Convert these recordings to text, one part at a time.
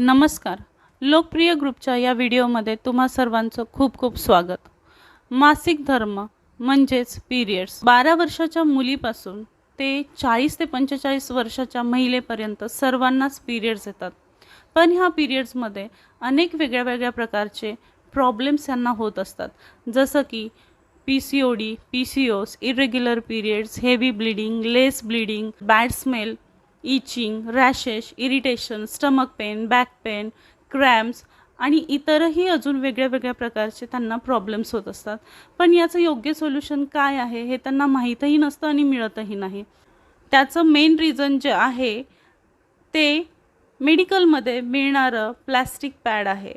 नमस्कार. लोकप्रिय ग्रुपच्या या व्हिडिओमध्ये तुम्हा सर्वांचं खूप खूप स्वागत. मासिक धर्म म्हणजेच पिरियड्स बारा वर्षाच्या मुलीपासून ते चाळीस ते पंचेचाळीस वर्षाच्या महिलेपर्यंत सर्वांनाच पिरियड्स येतात. पण ह्या पिरियड्समध्ये अनेक वेगळ्या वेगळ्या प्रकारचे प्रॉब्लेम्स यांना होत असतात. जसं की P C O D P C O S irregular periods heavy bleeding less bleeding bad smell itching rashes irritation stomach pain back pain cramps आणि इतरही अजून वेगळ्या वेगळ्या प्रकारचे त्यांना प्रॉब्लेम्स होत असतात. पण याचं योग्य सोल्युशन काय आहे हे त्यांना माहीतही नसतं आणि मिळतही नाही. त्याचं मेन रिझन जे आहे ते मेडिकलमध्ये मिळणारं प्लॅस्टिक पॅड आहे.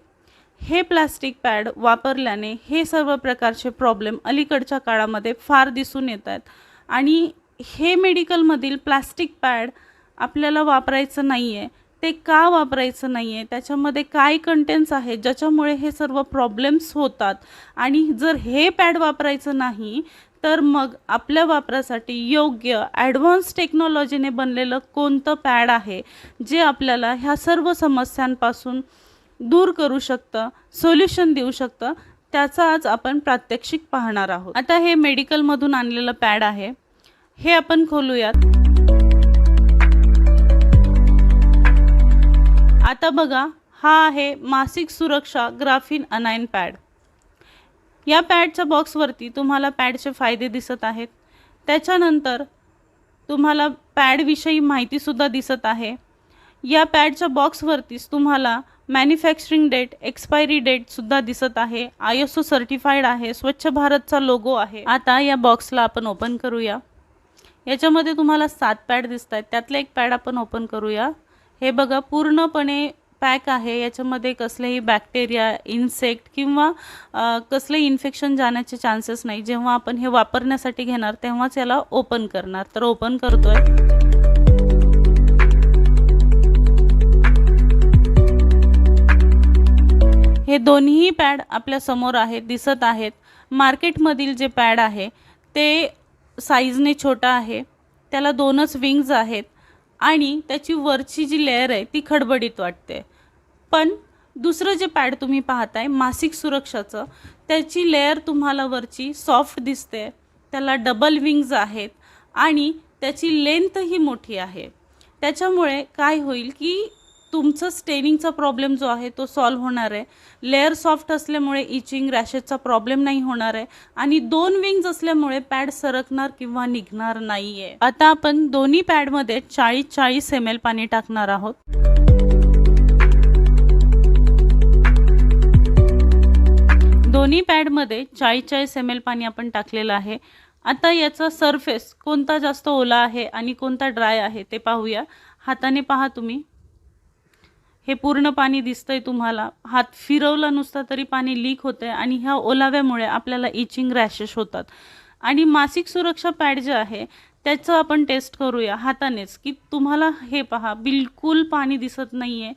हे प्लॅस्टिक पॅड वापरल्याने हे सर्व प्रकारचे प्रॉब्लेम अलीकडच्या काळामध्ये फार दिसून येत आहेत. आणि हे मेडिकलमधील प्लॅस्टिक पॅड आपल्याला वापरायचं नाही आहे ते का वापरायचं नाही आहे त्याच्यामध्ये काय कंटेंट्स आहेत ज्याच्यामुळे हे सर्व प्रॉब्लेम्स होतात. आणि जर हे पॅड वापरायचं नाही तर मग आपल्या वापरासाठी योग्य ॲडव्हान्स टेक्नॉलॉजीने बनलेलं कोणतं पॅड आहे? जे आपल्याला ह्या सर्व समस्यांपासून दूर करू शकतं सोल्युशन देऊ शकतं त्याचा आज आपण प्रात्यक्षिक पाहणार आहोत. आता हे मेडिकलमधून आणलेलं पॅड आहे. हे आपण खोलूयात. आता बघा हा आहे मासिक सुरक्षा ग्राफिन अनाईन पॅड. या पॅडच्या बॉक्सवरती तुम्हाला पॅडचे फायदे दिसत आहेत. त्याच्यानंतर तुम्हाला पॅडविषयी माहितीसुद्धा दिसत आहे. या पॅडच्या बॉक्सवरतीच तुम्हाला मॅन्युफॅक्चरिंग डेट एक्सपायरी डेटसुद्धा दिसत आहे. आय एस ओ सर्टिफाईड आहे स्वच्छ भारतचा लोगो आहे. आता या बॉक्सला आपण ओपन करूया. याच्यामध्ये तुम्हाला सात पॅड दिसत आहेत त्यातलं एक पॅड आपण ओपन करूया. हे बघा पूर्णपणे पॅक आहे. याच्यामध्ये कसलेही बॅक्टेरिया इन्सेक्ट किंवा कसलंही कसलेही इन्फेक्शन जाण्याचे चान्सेस नाही. जेव्हा आपण हे वापरण्यासाठी घेणार तेव्हाच याला ओपन करणार. तर ओपन करतोय. हे दोन्ही पॅड आपल्यासमोर आहेत दिसत आहेत. मार्केटमधील जे पॅड आहे ते साईजने छोटा आहे. त्याला दोनच विंग्ज आहेत. आणि त्याची वरची जी लेअर आहे ती खडबडीत वाटते. पण दुसरं जे पॅड तुम्ही पाहताय मासिक सुरक्षाचं त्याची लेअर तुम्हाला वरची सॉफ्ट दिसते. त्याला डबल विंग्ज आहेत आणि त्याची लेंथही मोठी आहे. त्याच्यामुळे काय होईल की तुमचं स्टेनिंगचा प्रॉब्लेम जो आहे तो सॉल्व्ह होणार आहे. लेअर सॉफ्ट असल्यामुळे इचिंग रॅशेसचा प्रॉब्लेम नाही होणार आहे. आणि दोन विंग्ज असल्यामुळे पॅड सरकणार किंवा निघणार नाही आहे आता आपण दोन्ही पॅडमध्ये चाळीस चाळीस एम एल पाणी टाकणार आहोत. दोन्ही पॅडमध्ये चाळीस चाळीस एम एल पाणी आपण टाकलेलं आहे. आता याचा सरफेस कोणता जास्त ओला आहे आणि कोणता ड्राय आहे ते पाहूया. हाताने पहा तुम्ही. हे पूर्ण पाणी दिसतंय तुम्हाला. हात फिरवला नुसता तरी पाणी लीक होतंय आणि ह्या ओलाव्यामुळे आपल्याला इचिंग रॅशेस होतात. आणि मासिक सुरक्षा पॅड जे आहे त्याचं आपण टेस्ट करूया हातानेच. की तुम्हाला हे पहा बिलकुल पाणी दिसत नाही आहे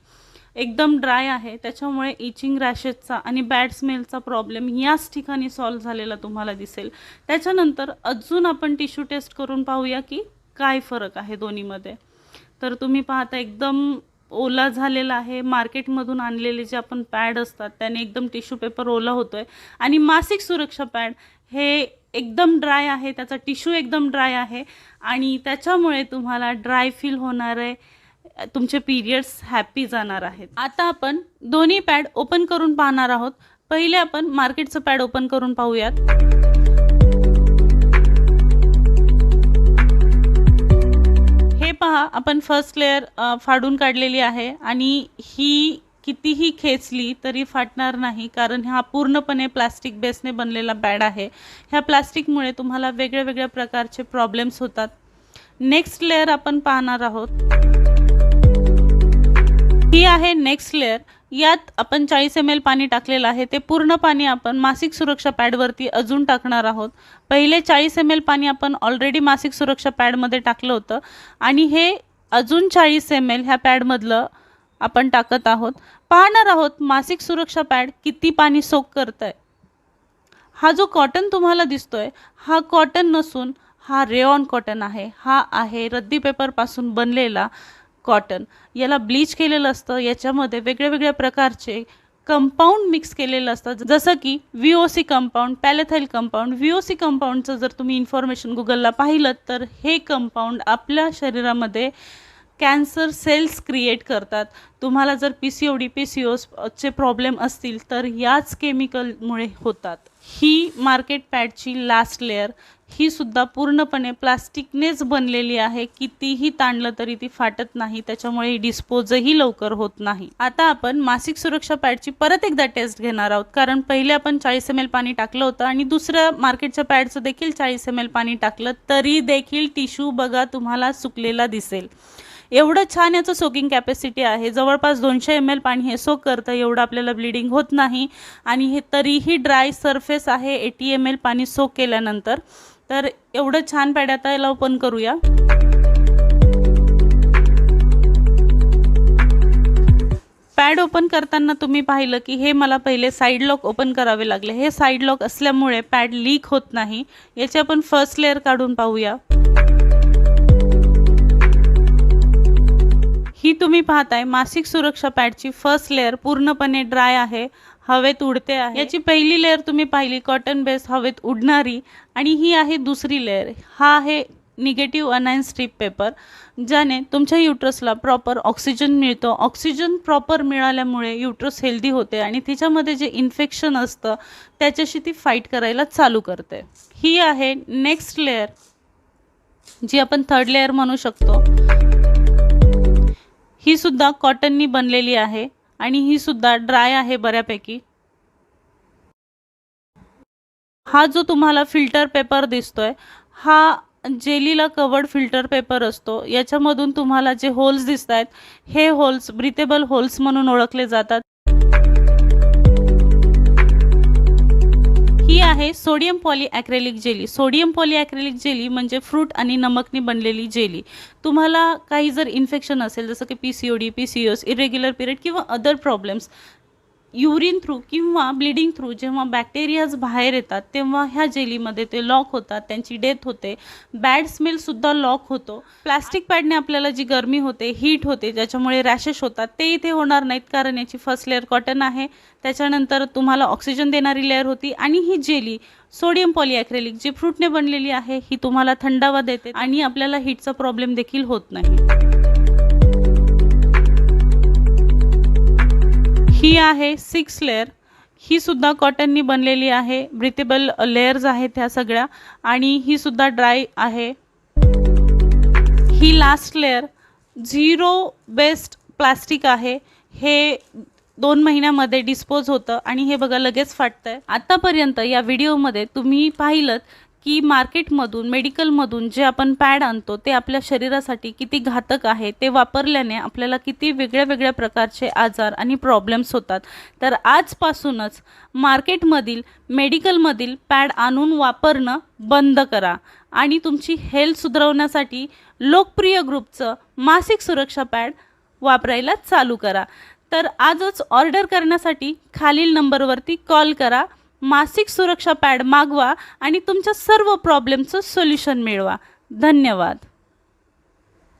एकदम ड्राय आहे. त्याच्यामुळे इचिंग रॅशेसचा आणि बॅड स्मेलचा प्रॉब्लेम याच ठिकाणी सॉल्व्ह झालेला तुम्हाला दिसेल. त्याच्यानंतर अजून आपण टिश्यू टेस्ट करून पाहूया की काय फरक आहे दोन्हीमध्ये. तर तुम्ही पाहता एकदम ओला झालेला आहे. मार्केटमधून आणलेले जे आपण पॅड असतात त्याने एकदम टिश्यू पेपर ओला होतो आहे आणि मासिक सुरक्षा पॅड हे एकदम ड्राय आहे त्याचा टिश्यू एकदम ड्राय आहे. आणि त्याच्यामुळे तुम्हाला ड्राय फील होणार आहे. तुमचे पिरियड्स हॅपी जाणार आहेत. आता आपण दोन्ही पॅड ओपन करून पाहणार आहोत. पहिले आपण मार्केटचं पॅड ओपन करून पाहूयात. पहा आपण फर्स्ट लेअर फाडून काढलेली आहे आणि ही कितीही खेचली तरी फाटणार नाही कारण हा पूर्णपणे प्लास्टिक बेसने बनलेला बॅड आहे. ह्या प्लास्टिकमुळे तुम्हाला वेगळ्या वेगळ्या प्रकारचे प्रॉब्लेम्स होतात. नेक्स्ट लेअर आपण पाहणार आहोत. ही आहे नेक्स्ट लेअर. यात आपण चाळीस एम एल पाणी टाकलेलं आहे. ते पूर्ण पाणी आपण मासिक सुरक्षा पॅडवरती अजून टाकणार आहोत. पहिले चाळीस एम एल पाणी आपण ऑलरेडी मासिक सुरक्षा पॅडमध्ये टाकलं होतं. आणि हे अजून चाळीस एम एल ह्या पॅडमधलं आपण टाकत आहोत. पाहणार आहोत मासिक सुरक्षा पॅड किती पाणी सोक करत आहे हा जो कॉटन तुम्हाला दिसतोय हा कॉटन नसून हा रेऑन कॉटन आहे. हा आहे रद्दी पेपरपासून बनलेला कॉटन याला ब्लीच केलेलं असतं. याच्यामध्ये वेगळ्या वेगळ्या प्रकारचे कंपाऊंड मिक्स केलेलं असतं. जसं की व्ही ओ सी कंपाऊंड पॅलेथाईल कंपाऊंड व्ही ओ सी कंपाऊंडचं जर तुम्ही इन्फॉर्मेशन गुगलला पाहिलं तर हे कंपाऊंड आपल्या शरीरामध्ये कॅन्सर सेल्स क्रिएट करतात. तुम्हाला जर P C O D P C ओचे प्रॉब्लेम असतील तर याच केमिकलमुळे होतात. ही मार्केट पॅडची लास्ट लेअर ही सुद्धा पूर्णपणे प्लास्टिकनेच बनलेली आहे. कितीही ताणलं तरी ती फाटत नाही. त्याच्यामुळे डिस्पोजही लवकर होत नाही. आता आपण मासिक सुरक्षा पॅडची परत एकदा टेस्ट घेणार आहोत. कारण पहिले आपण चाळीस एम एल पाणी टाकलं होतं आणि दुसऱ्या मार्केटच्या पॅडचं देखील चाळीस एम एल पाणी टाकलं तरी देखील टिश्यू बघा तुम्हाला सुकलेला दिसेल. एवढं छान याचं सोकिंग कॅपॅसिटी आहे. जवळपास दोनशे एम एल पाणी हे सोक करतं एवढं आपल्याला ब्लिडिंग होत नाही. आणि हे तरीही ड्राय सरफेस आहे एटी एम एल पाणी सोक केल्यानंतर. तर एवढं छान पॅड आता याला ओपन करूया. पॅड ओपन करताना तुम्ही पाहिलं की हे मला पहिले साईड लॉक ओपन करावे लागले. हे साईड लॉक असल्यामुळे पॅड लीक होत नाही. याची आपण फर्स्ट लेअर काढून पाहूया. ही तुम्ही पाहताय मासिक सुरक्षा पॅडची फर्स्ट लेअर पूर्णपणे ड्राय आहे हवेत उडते आहे. याची पहिली लेअर तुम्ही पाहिली कॉटन बेस हवेत उडणारी आणि ही आहे दुसरी लेअर हा आहे निगेटिव्ह अनायन स्ट्रीप पेपर ज्याने तुमच्या युट्रसला प्रॉपर ऑक्सिजन मिळतो. ऑक्सिजन प्रॉपर मिळाल्यामुळे युट्रस हेल्दी होते आणि तिच्यामध्ये जे इन्फेक्शन असतं त्याच्याशी ती फाईट करायला चालू करते. ही आहे नेक्स्ट लेअर जी आपण थर्ड लेअर म्हणू शकतो. ही सुद्धा कॉटननी बनलेली आहे आणि ही सुद्धा ड्राय आहे बऱ्यापैकी. हा जो तुम्हाला फिल्टर पेपर दिसतोय हा जेलीला कवर्ड फिल्टर पेपर असतो. याच्यामधून तुम्हाला जे होल्स दिसत आहेत हे होल्स ब्रिथेबल होल्स म्हणून ओळखले जातात. आहे sodium polyacrylic jelly. Sodium polyacrylic jelly म्हणजे फ्रूट आणि नमकनी बनलेली जेली. तुम्हाला काही जर इन्फेक्शन असेल जसं की P C O D P C O S irregular period किंवा अदर प्रॉब्लेम्स युरिन थ्रू किंवा ब्लिडिंग थ्रू जेव्हा बॅक्टेरियाज बाहेर येतात तेव्हा ह्या जेलीमध्ये ते लॉक होतात त्यांची डेथ होते. बॅड स्मेलसुद्धा लॉक होतो. प्लॅस्टिक पॅडने आपल्याला जी गरमी होते हीट होते ज्याच्यामुळे रॅशेस होतात ते इथे होणार नाहीत कारण याची फर्स्ट लेअर कॉटन आहे. त्याच्यानंतर तुम्हाला ऑक्सिजन देणारी लेअर होती आणि ही जेली सोडियम पॉलिॲक्रेलिक जी फ्रूटने बनलेली आहे ही तुम्हाला थंडावा देते आणि आपल्याला हीटचा प्रॉब्लेम देखील होत नाही. ही आहे सिक्स लेअर ही सुद्धा कॉटननी बनलेली आहे. ब्रिथेबल लेअर्स आहेत ह्या सगळ्या. आणि ही सुद्धा ड्राय आहे. ही last layer zero best plastic आहे. हे दोन महिन्यामध्ये डिस्पोज होतं आणि हे बघा लगेच फाटतं आहे आत्तापर्यंत या व्हिडिओमध्ये तुम्ही पाहिलं की मार्केटमधून मेडिकलमधून जे आपण पॅड आणतो ते आपल्या शरीरासाठी किती घातक आहे ते वापरल्याने आपल्याला किती वेगळ्या वेगळ्या प्रकारचे आजार आणि प्रॉब्लेम्स होतात. तर आजपासूनच मार्केटमधील मेडिकलमधील पॅड आणून वापरणं बंद करा आणि तुमची हेल्थ सुधारवण्यासाठी लोकप्रिय ग्रुपचं मासिक सुरक्षा पॅड वापरायला चालू करा. तर आजच ऑर्डर करण्यासाठी खालील नंबरवरती कॉल करा. मासिक सुरक्षा पॅड मागवा आणि तुमच्या सर्व प्रॉब्लेमचं सोल्युशन मिळवा. धन्यवाद.